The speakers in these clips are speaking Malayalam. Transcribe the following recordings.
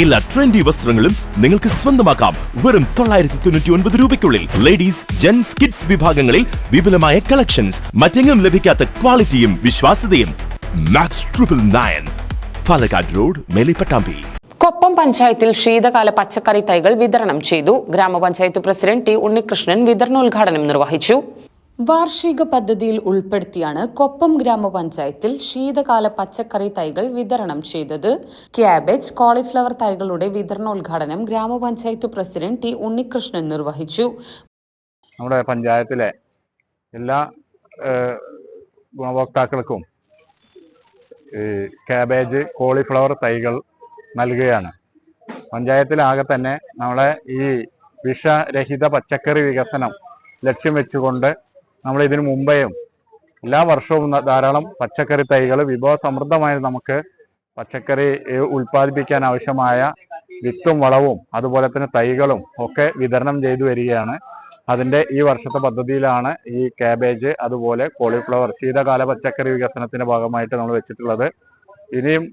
എല്ലാ ട്രെൻഡി വസ്ത്രങ്ങളും നിങ്ങൾക്ക് സ്വന്തമാക്കാം. വെറും തൊള്ളായിരത്തി തൊണ്ണൂറ്റി ഒൻപത് രൂപയ്ക്കുള്ളിൽ. ലേഡീസ് ജെന്റ്സ് കിഡ്സ് വിഭാഗങ്ങളിൽ വിപുലമായ കളക്ഷൻസ് മറ്റെങ്ങും ലഭിക്കാത്ത ക്വാളിറ്റിയും വിശ്വാസ്യതയും. Max triple nine Palakkad road Melipattambi. Koppam പഞ്ചായത്തിൽ ശീതകാല പച്ചക്കറി തൈകൾ വിതരണം ചെയ്തു. ഗ്രാമപഞ്ചായത്ത് പ്രസിഡന്റ് ടി ഉണ്ണികൃഷ്ണൻ വിതരണോദ്ഘാടനം നിർവഹിച്ചു. വാർഷിക പദ്ധതിയിൽ ഉൾപ്പെടുത്തിയാണ് കൊപ്പം ഗ്രാമപഞ്ചായത്തിൽ ശീതകാല പച്ചക്കറി തൈകൾ വിതരണം ചെയ്തത്. ക്യാബേജ് കോളിഫ്ലവർ തൈകളുടെ വിതരണോദ്ഘാടനം ഗ്രാമപഞ്ചായത്ത് പ്രസിഡന്റ് ടി ഉണ്ണികൃഷ്ണൻ നിർവഹിച്ചു. നമ്മുടെ പഞ്ചായത്തിലെ എല്ലാ ഗുണഭോക്താക്കൾക്കും ക്യാബേജ് കോളിഫ്ലവർ തൈകൾ നൽകുകയാണ്. പഞ്ചായത്തിലാകെ തന്നെ നമ്മളെ ഈ വിഷരഹിത പച്ചക്കറി വികസനം ലക്ഷ്യം വെച്ചുകൊണ്ട് നമ്മൾ ഇതിനു മുമ്പേയും എല്ലാ വർഷവും ധാരാളം പച്ചക്കറി തൈകൾ വിഭവ സമൃദ്ധമായി നമുക്ക് പച്ചക്കറി ഉൽപ്പാദിപ്പിക്കാൻ ആവശ്യമായ വിത്തും വളവും അതുപോലെ തന്നെ തൈകളും ഒക്കെ വിതരണം ചെയ്തു വരികയാണ്. അതിന്റെ ഈ വർഷത്തെ പദ്ധതിയിലാണ് ഈ കാബേജ് അതുപോലെ കോളിഫ്ലവർ ശീതകാല പച്ചക്കറി വികസനത്തിന്റെ ഭാഗമായിട്ട് നമ്മൾ വെച്ചിട്ടുള്ളത്. ഇനിയും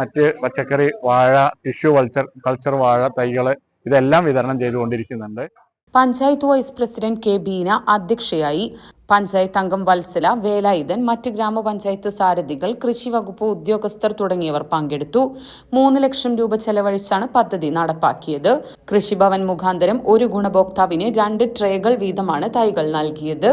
മറ്റ് പച്ചക്കറി വാഴ ടിഷ്യൂ കൾച്ചർ കൾച്ചർ വാഴ തൈകൾ ഇതെല്ലാം വിതരണം ചെയ്തുകൊണ്ടിരിക്കുന്നുണ്ട്. Panchayat vice president K Beena അധ്യക്ഷയായി പഞ്ചായത്ത് അംഗം വത്സല വേലായുധൻ മറ്റ് ഗ്രാമപഞ്ചായത്ത് സാരഥികൾ കൃഷി വകുപ്പ് ഉദ്യോഗസ്ഥർ തുടങ്ങിയവർ പങ്കെടുത്തു. മൂന്ന് ലക്ഷം രൂപ ചെലവഴിച്ചാണ് പദ്ധതി നടപ്പാക്കിയത്. കൃഷിഭവൻ മുഖാന്തരം ഒരു ഗുണഭോക്താവിന് രണ്ട് ട്രേകൾ വീതമാണ് തൈകൾ നൽകിയത്.